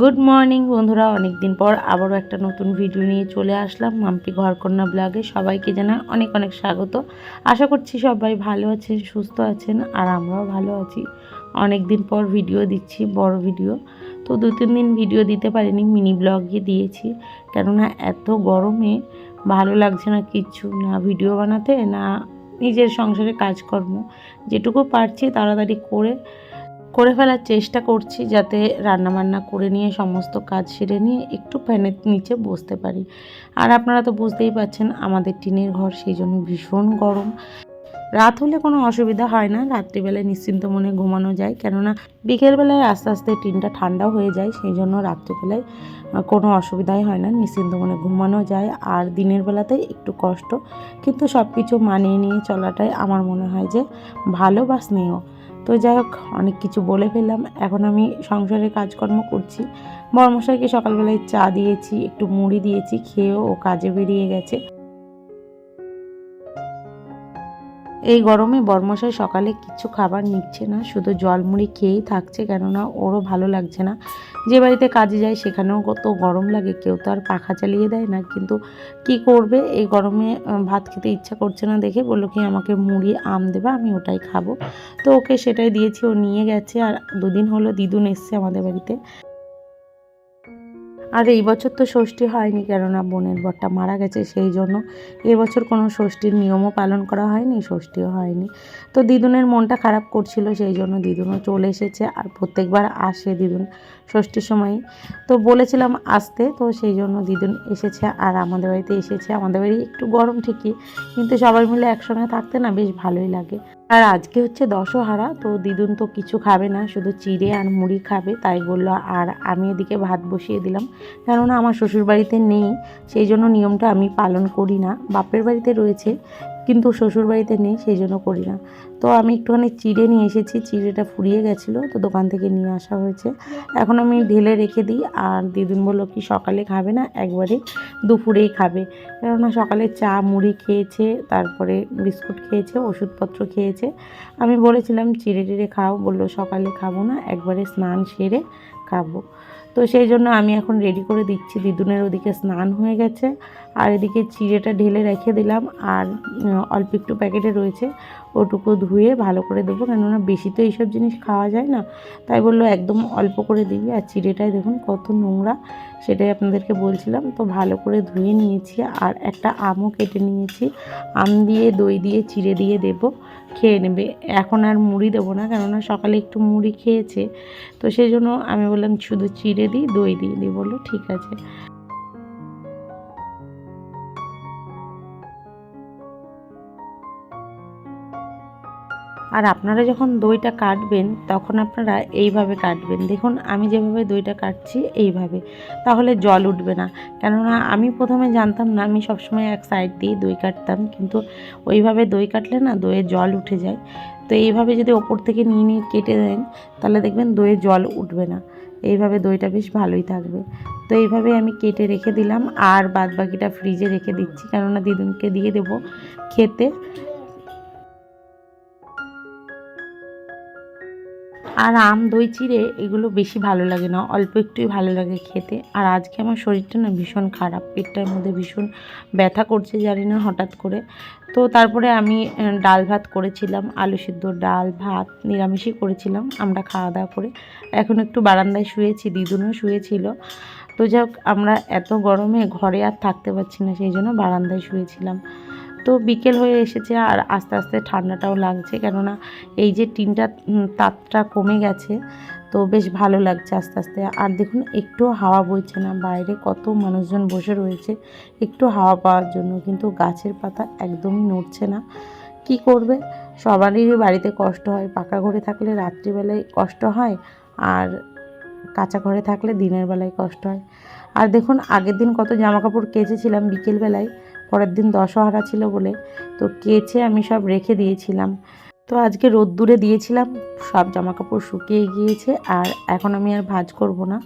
Good morning বন্ধুরা। অনেক দিন পর আবারও একটা নতুন ভিডিও নিয়ে চলে আসলাম মাম্পি ঘরকন্যা ব্লগে। সবাইকে জানা অনেক অনেক স্বাগত। আশা করছি সবাই ভালো আছেন, সুস্থ আছেন, আর আমরাও ভালো আছি। অনেক দিন পর ভিডিও দিচ্ছি, বড় ভিডিও তো দু তিন দিন ভিডিও দিতে পারিনি মিনি ব্লগে দিয়েছি। কেননা এত গরমে ভালো লাগছে না কিচ্ছু না ভিডিও বানাতে, না নিজের সংসারে কাজকর্ম। যেটুকু পারছি তাড়াতাড়ি করে করে ফেলার চেষ্টা করছি যাতে রান্নাবান্না করে নিয়ে, সমস্ত কাজ সেরে নিয়ে একটু ফ্যানের নিচে বসতে পারি। আর আপনারা তো বুঝতেই পাচ্ছেন, আমাদের টিনের ঘর সেই জন্য ভীষণ গরম। রাত হলে কোনো অসুবিধা হয় না, রাত্রিবেলায় নিশ্চিন্ত মনে ঘুমানো যায়। কেননা, বিকেলবেলায় আস্তে আস্তে টিনটা ঠান্ডা হয়ে যায়, সেই জন্য রাত্রিবেলায় কোনো অসুবিধাই হয় না, নিশ্চিন্ত মনে ঘুমানো যায়। আর দিনের বেলাতে একটু কষ্ট। কিন্তু সব কিছু মানিয়ে নিয়ে চলাটাই আমার মনে হয় যে ভালো বা স্নেহ। তো যাই হোক, অনেক কিছু বলে ফেললাম। এখন আমি সংসারে কাজকর্ম করছি। বড়মশাইকে সকালবেলায় চা দিয়েছি, একটু মুড়ি দিয়েছি, খেয়েও ও কাজে বেরিয়ে গেছে। এই গরমে বর্মশাই সকালে কিছু খাবার নিচ্ছে না, শুধু জলমুড়ি খেয়েই থাকছে, কেননা ওরও ভালো লাগছে না। যে বাড়িতে কাজে যায় সেখানেও কত গরম লাগে, কেউ তো আর পাখা চালিয়ে দেয় না, কিন্তু কি করবে? এই গরমে ভাত খেতে ইচ্ছা করছে না দেখে বলল কি, আমাকে মুড়ি, আম দেবে, আমি ওটাই খাব। তো ওকে সেটাই দিয়েছি, ও নিয়ে গেছে, আর দুদিন হলো দিদুন এসছে আমাদের বাড়িতে। আর এই বছর তো ষষ্ঠী হয়নি, কেননা বোনের বরটা মারা গেছে, সেই জন্য এবছর কোনো ষষ্ঠীর নিয়মও পালন করা হয়নি, ষষ্ঠীও হয়নি। তো দিদুনের মনটা খারাপ করছিল, সেই জন্য দিদুনও চলে এসেছে, আর প্রত্যেকবার আসে দিদুন ষষ্ঠীর সময় তো বলেছিলাম আসতে, তো সেই জন্য দিদুন এসেছে, আর আমাদের বাড়িতে এসেছে, আমাদের বাড়ি একটু গরম ঠিকই, কিন্তু সবাই মিলে একসঙ্গে থাকতে না বেশ ভালোই লাগে। আর আজকে হচ্ছে দশহারা, তো দিদুন তো কিছু খাবে না, শুধু চিড়ে আর মুড়ি খাবে, তাই বলল আর আমি এদিকে ভাত বসিয়ে দিলাম। কেননা আমার শ্বশুর বাড়িতে নেই, সেই জন্য নিয়মটা আমি পালন করি না। বাপের বাড়িতে রয়েছে কিন্তু শ্বশুর বাড়িতে নেই, সেই জন্য করি না। তো আমি একটুখানি চিড়ে নিয়ে এসেছি, চিড়েটা ফুরিয়ে গেছিল, তো দোকান থেকে নিয়ে আসা হয়েছে। এখন আমি ঢেলে রেখে দিই, আর দিদুন বলল কি সকালে খাবে না, একবারে দুপুরেই খাবে। কেননা সকালে চা, মুড়ি খেয়েছে, তারপরে বিস্কুট খেয়েছে, ওষুধপত্র খেয়েছে। আমি বলেছিলাম, চিড়ে টিড়ে খাও। বলল, সকালে খাব না, একবারে স্নান সেরে খাব। তো সেই জন্য আমি এখন রেডি করে দিচ্ছি। দিদুনের ওদিকে স্নান হয়ে গেছে। আর এদিকে চিড়েটা ঢেলে রেখে দিলাম। আর অল্প একটু প্যাকেটে রয়েছে। ওটুকু ধুয়ে ভালো করে দেবো। কেননা বেশি তো এইসব জিনিস খাওয়া যায় না। তাই বলল, একদম অল্প করে দিবি। আর চিড়েটাই দেখুন কত নোংরা, সেটাই আপনাদেরকে বলছিলাম। তো ভালো করে ধুয়ে নিয়েছি আর একটা আমও কেটে নিয়েছি। আম দিয়ে, দই দিয়ে, চিড়ে দিয়ে দেবো, খেয়ে নেবে। এখন আর মুড়ি দেবো না, কেননা সকালে একটু মুড়ি খেয়েছে। তো সেই জন্য আমি বললাম, শুধু চিড়ে দিই, দই দিয়ে দিই। বলল, ঠিক আছে। আর আপনারা যখন দইটা কাটবেন, তখন আপনারা এইভাবে কাটবেন। দেখুন, আমি যেভাবে দইটা কাটছি, এইভাবে। তাহলে জল উঠবে না। কেননা, আমি প্রথমে জানতাম না, আমি সবসময় এক সাইড দিয়ে দই কাটতাম। কিন্তু ওইভাবে দই কাটলে না দইয়ে জল উঠে যায়। তো এইভাবে যদি ওপর থেকে নিয়ে নিয়ে কেটে দেন, তাহলে দেখবেন দইয়ে জল উঠবে না। এইভাবে দইটা বেশ ভালোই থাকবে। তো এইভাবে আমি কেটে রেখে দিলাম। আর বাদ বাকিটা ফ্রিজে রেখে দিচ্ছি। কেননা, দিদুনকে দিয়ে দেবো খেতে। আর আম, দই, চিড়ে এগুলো বেশি ভালো লাগে না। অল্প একটুই ভালো লাগে খেতে। আর আজকে আমার শরীরটা না ভীষণ খারাপ। পেটটার মধ্যে ভীষণ ব্যথা করছে জানি না হঠাৎ করে। তো তারপরে আমি ডাল ভাত করেছিলাম, আলু সিদ্ধ ডাল ভাত নিরামিষই করেছিলাম আমরা খাওয়া দাওয়া করে। এখন একটু বারান্দায় শুয়েছি, দিদুনও শুয়েছিল। তো যাই আমরা এত গরমে ঘরে আর থাকতে পারছি না, সেই জন্য বারান্দায় শুয়েছিলাম। তো বিকেল হয়ে এসেছে আর আস্তে আস্তে ঠান্ডাটাও লাগছে কেননা এই যে টিনটা তাপটা কমে গেছে, তো বেশ ভালো লাগছে আস্তে আস্তে। আর দেখুন একটু হাওয়া বইছে না, বাইরে কত মানুষজন বসে রয়েছে একটু হাওয়া পাওয়ার জন্য, কিন্তু গাছের পাতা একদমই নড়ছে না। কি করবে? সবারই বাড়িতে কষ্ট হয়, পাকা ঘরে থাকলে রাত্রিবেলায় কষ্ট হয় আর কাঁচা ঘরে থাকলে দিনের বেলায় কষ্ট হয়। আর দেখুন, আগের দিন কত জামা কাপড় কেচেছিলাম বিকেলবেলায় পরের দিন দশহারা ছিল বলে তো কেচে আমি সব রেখে দিয়েছিলাম। তো আজকে রোদ্দুরে দিয়েছিলাম, সব জামাকাপড় শুকিয়ে গিয়েছে আর এখন আমি আর ভাজ করব না,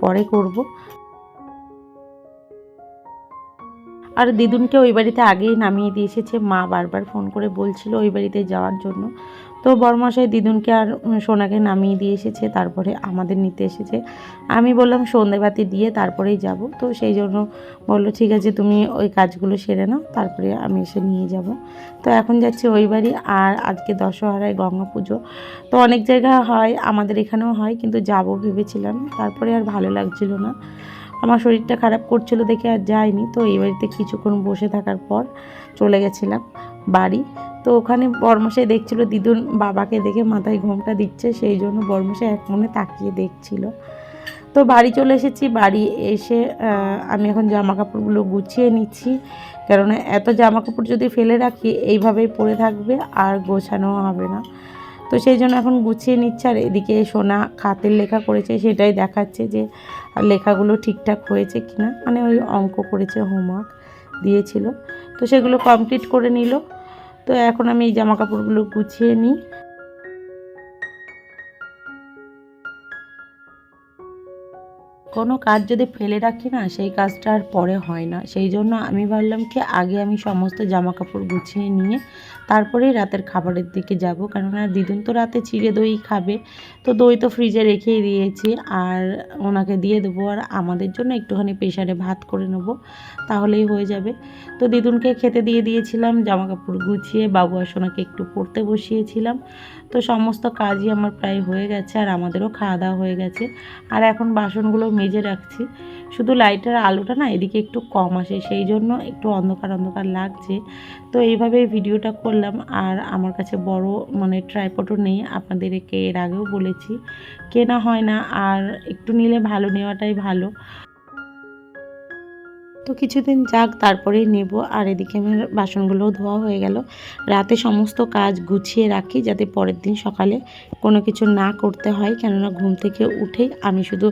পরে করব। আর দিদুনকে ওই বাড়িতে আগেই নামিয়ে দিয়ে এসেছে। মা বারবার ফোন করে বলছিল ওই বাড়িতে যাওয়ার জন্য। তো বরমশাই দিদুনকে আর সোনাকে নামিয়ে দিয়ে এসেছে, তারপরে আমাদের নিতে এসেছে। আমি বললাম সন্ধেবাতি দিয়ে তারপরেই যাব। তো সেই জন্য বলল, ঠিক আছে, তুমি ওই কাজগুলো সেরে নাও, তারপরে আমি এসে নিয়ে যাব। তো এখন যাচ্ছি ওই বাড়ি, আর আজকে দশহরায় গঙ্গা পুজো। তো অনেক জায়গা হয়, আমাদের এখানেও হয়, কিন্তু যাব ভেবেছিলাম। তারপরে আর ভালো লাগছিল না। আমার শরীরটা খারাপ করছিল দেখে আর যাইনি তো এই বাড়িতে কিছুক্ষণ বসে থাকার পর চলে গেছিলাম বাড়ি। তো ওখানে বর্মশাই দেখছিল, দিদুন বাবাকে দেখে মাথায় ঘোমটা দিচ্ছে, সেই জন্য বর্মশাই এক মনে তাকিয়ে দেখছিল। তো বাড়ি চলে এসেছি, বাড়ি এসে আমি এখন জামা কাপড়গুলো গুছিয়ে নিচ্ছি। কেননা এত জামা কাপড় যদি ফেলে রাখি, এইভাবেই পরে থাকবে আর গোছানো হবে না। তো সেই জন্য এখন গুছিয়ে নিচ্ছে। আর এদিকে সোনা খাতের লেখা করেছে, সেটাই দেখাচ্ছে যে আর লেখাগুলো ঠিকঠাক হয়েছে কি না মানে ওই অঙ্ক করেছে হোমওয়ার্ক দিয়েছিল। তো সেগুলো কমপ্লিট করে নিল। তো এখন আমি এই জামা কাপড়গুলো গুছিয়ে নিই। কোনো কাজ যদি ফেলে রাখি না, সেই কাজটা আর পরে হয় না। সেই জন্য আমি ভাবলাম কি, আগে আমি সমস্ত জামা কাপড় গুছিয়ে নিয়ে তারপরেই রাতের খাবারের দিকে যাব। কেননা দিদুন তো রাতে চিড়ে দই খাবে, তো দই তো ফ্রিজে রেখেই দিয়েছি আর ওনাকে দিয়ে দেবো আর আমাদের জন্য একটুখানি প্রেশারে ভাত করে নেব, তাহলেই হয়ে যাবে। তো দিদুনকে খেতে দিয়ে দিয়েছিলাম জামা কাপড় গুছিয়ে, বাবু আর একটু পড়তে বসিয়েছিলাম। তো সমস্ত কাজই আমার প্রায় হয়ে গেছে আর আমাদেরও খাওয়া দাওয়া হয়ে গেছে। আর এখন বাসনগুলো মেজে রাখছি। শুধু লাইটের আলোটা না, এদিকে একটু কম আসে, সেই জন্য একটু অন্ধকার অন্ধকার লাগছে। তো এইভাবে ভিডিওটা করলাম, আর আমার কাছে বড় মানে ট্রাইপটও নেই, আপনাদেরকে এর আগেও বলেছি। কেনা হয় না, আর একটু নিলে ভালো, নেওয়াটাই ভালো। তো কিছুদিন যাক, তারপরেই নেব। আর এদিকে আমার বাসনগুলোও ধোয়া হয়ে গেল। রাতে সমস্ত কাজ গুছিয়ে রাখি যাতে পরের দিন সকালে কোনো কিছু না করতে হয়। কেননা ঘুম থেকে উঠেই আমি শুধু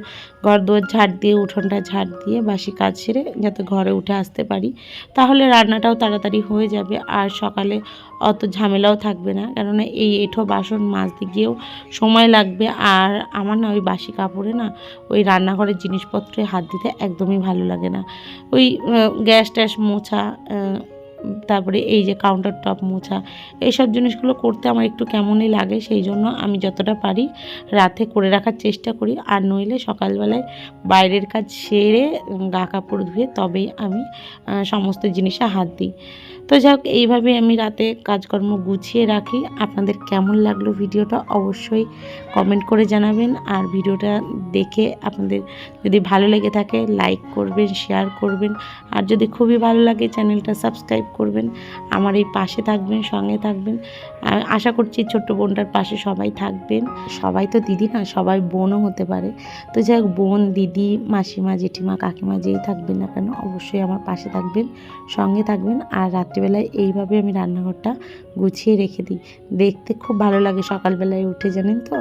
ঘর দুয়ার ঝাড় দিয়ে, উঠোনটা ঝাড় দিয়ে বাসি কাজ সেরে যাতে ঘরে উঠে আসতে পারি। তাহলে রান্নাটাও তাড়াতাড়ি হয়ে যাবে। আর সকালে অত ঝামেলাও থাকবে না। কেননা এই এঁঠো বাসন মাজতে গিয়েও সময় লাগবে। আর আমার না ওই বাসি কাপড়ে না ওই রান্নাঘরের জিনিসপত্রে হাত দিতে একদমই ভালো লাগে না। ওই গ্যাস ট্যাস মোছা তারপরে এই যে কাউন্টার টপ মোছা, এইসব জিনিসগুলো করতে আমার একটু কেমনই লাগে, সেই জন্য আমি যতটা পারি রাতে করে রাখার চেষ্টা করি। আর নইলে সকালবেলায় বাইরের কাজ সেরে গা কাপড় ধুয়ে তবেই আমি সমস্ত জিনিসে হাত দিই। তো যাক, এইভাবে আমি রাতে কাজকর্ম গুছিয়ে রাখি। আপনাদের কেমন লাগল ভিডিওটা অবশ্যই কমেন্ট করে জানাবেন। আর ভিডিওটা দেখে আপনাদের যদি ভালো লেগে থাকে লাইক করবেন শেয়ার করবেন। আর যদি খুবই ভালো লাগে, চ্যানেলটা সাবস্ক্রাইব করবেন। আমার এই পাশে থাকবেন, সঙ্গে থাকবেন। আশা করছি ছোট্ট বোনটার পাশে সবাই থাকবেন। সবাই তো দিদি না, সবাই বোনও হতে পারে। তো যাই বোন, দিদি, মাসিমা, জেঠিমা, কাকিমা যেই থাকবেন না কেন, অবশ্যই আমার পাশে থাকবেন, সঙ্গে থাকবেন। আর রাত্রিবেলায় এইভাবে আমি রান্নাঘরটা গুছিয়ে রেখে দিই। দেখতে খুব ভালো লাগে সকালবেলায় উঠে, জানেন তো?